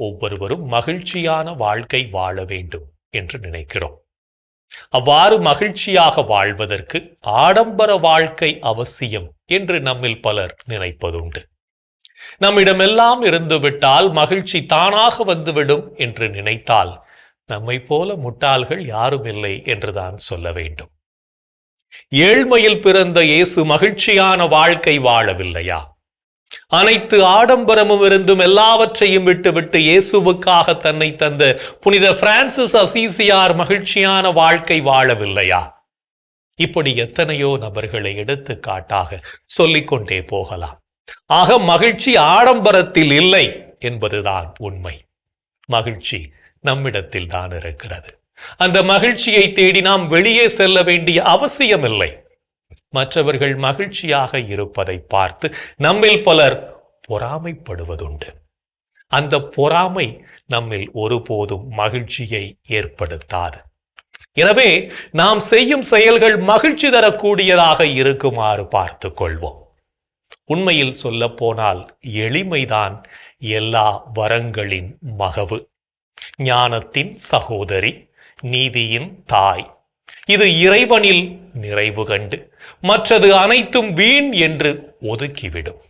ஒவ்வொருவரும் மகிழ்ச்சியான வாழ்க்கை வாழ வேண்டும் என்று நினைக்கிறோம். அவ்வாறு மகிழ்ச்சியாக வாழ்வதற்கு ஆடம்பர வாழ்க்கை அவசியம் என்று நம்மில் பலர் நினைப்பதுண்டு. நம்மிடமெல்லாம் இருந்துவிட்டால் மகிழ்ச்சி தானாக வந்துவிடும் என்று நினைத்தால் நம்மை போல முட்டாள்கள் யாரும் இல்லை என்றுதான் சொல்ல வேண்டும். ஏழ்மையில் பிறந்த இயேசு மகிழ்ச்சியான வாழ்க்கை வாழவில்லையா? அனைத்து ஆடம்பரமும் இருந்தும் எல்லாவற்றையும் விட்டுவிட்டு இயேசுவுக்காக தன்னை தந்த புனித பிரான்சிஸ் அசீசியார் மகிழ்ச்சியான வாழ்க்கை வாழவில்லையா? இப்படி எத்தனையோ நபர்களை எடுத்துக்காட்டாக சொல்லிக்கொண்டே போகலாம். ஆக மகிழ்ச்சி ஆடம்பரத்தில் இல்லை என்பதுதான் உண்மை. மகிழ்ச்சி நம்மிடத்தில் தான் இருக்கிறது. அந்த மகிழ்ச்சியை தேடி நாம் வெளியே செல்ல வேண்டிய அவசியமில்லை. மற்றவர்கள் மகிழ்ச்சியாக இருப்பதை பார்த்து நம்மில் பலர் பொறாமைப்படுவதுண்டு. அந்த பொறாமை நம்மில் ஒருபோதும் மகிழ்ச்சியை ஏற்படுத்தாது. எனவே நாம் செய்யும் செயல்கள் மகிழ்ச்சி தரக்கூடியதாக இருக்குமாறு பார்த்து கொள்வோம் உண்மையில் சொல்ல போனால் எளிமைதான் எல்லா வரங்களின் மகவு. ஞானத்தின் சகோதரி நீதியின் தாய். இது இறைவனில் நிறைவு கண்டு மற்றது அனைத்தும் வீண் என்று ஒதுக்கிவிடும்.